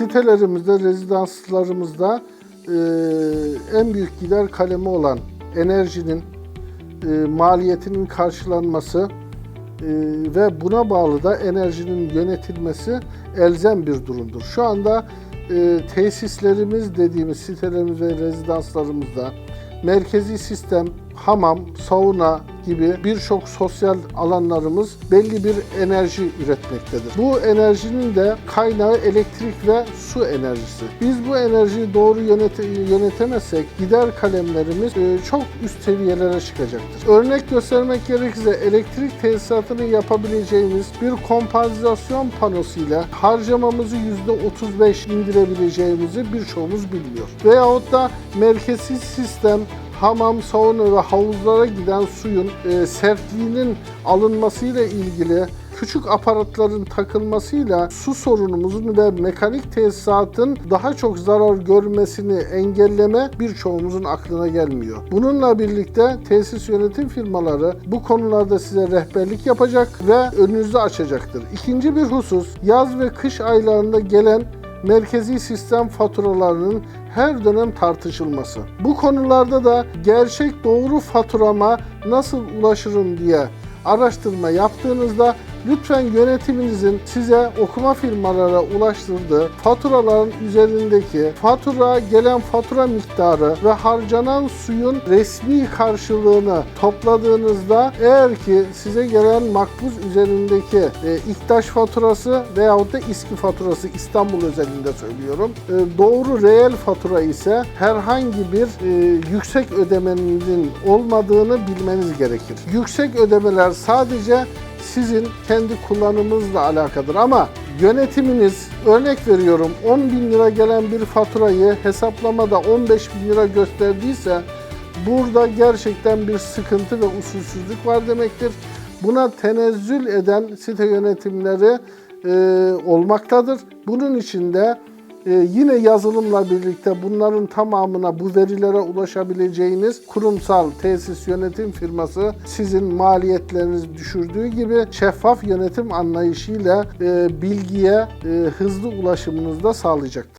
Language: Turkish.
Sitelerimizde, rezidanslarımızda e, en büyük gider kalemi olan enerjinin e, maliyetinin karşılanması e, ve buna bağlı da enerjinin yönetilmesi elzem bir durumdur. Şu anda e, tesislerimiz dediğimiz sitelerimiz ve rezidanslarımızda merkezi sistem, hamam, sauna gibi birçok sosyal alanlarımız belli bir enerji üretmektedir. Bu enerjinin de kaynağı elektrik ve su enerjisi. Biz bu enerjiyi doğru yönete- yönetemezsek gider kalemlerimiz e, çok üst seviyelere çıkacaktır. Örnek göstermek gerekirse elektrik tesisatını yapabileceğimiz bir kompansasyon panosuyla harcamamızı %35 indirebileceğimizi birçoğumuz bilmiyor. Veyahut da merkezi sistem hamam, sauna ve havuzlara giden suyun e, sertliğinin alınmasıyla ilgili küçük aparatların takılmasıyla su sorunumuzun ve mekanik tesisatın daha çok zarar görmesini engelleme birçoğumuzun aklına gelmiyor. Bununla birlikte tesis yönetim firmaları bu konularda size rehberlik yapacak ve önünüzü açacaktır. İkinci bir husus yaz ve kış aylarında gelen merkezi sistem faturalarının her dönem tartışılması. Bu konularda da gerçek doğru faturama nasıl ulaşırım diye araştırma yaptığınızda lütfen yönetiminizin size okuma firmalara ulaştırdığı faturaların üzerindeki fatura, gelen fatura miktarı ve harcanan suyun resmi karşılığını topladığınızda eğer ki size gelen makbuz üzerindeki e, İktaş faturası veyahut da İSKİ faturası İstanbul özelinde söylüyorum. e, doğru reel fatura ise herhangi bir e, yüksek ödemenin olmadığını bilmeniz gerekir. Yüksek ödemeler sadece sizin kendi kullanımınızla alakadır ama yönetiminiz örnek veriyorum 10 bin lira gelen bir faturayı hesaplamada 15 bin lira gösterdiyse burada gerçekten bir sıkıntı ve usulsüzlük var demektir. Buna tenezzül eden site yönetimleri e, olmaktadır. Bunun için de ee, yine yazılımla birlikte bunların tamamına bu verilere ulaşabileceğiniz kurumsal tesis yönetim firması sizin maliyetlerinizi düşürdüğü gibi şeffaf yönetim anlayışıyla e, bilgiye e, hızlı ulaşımınızı da sağlayacaktır.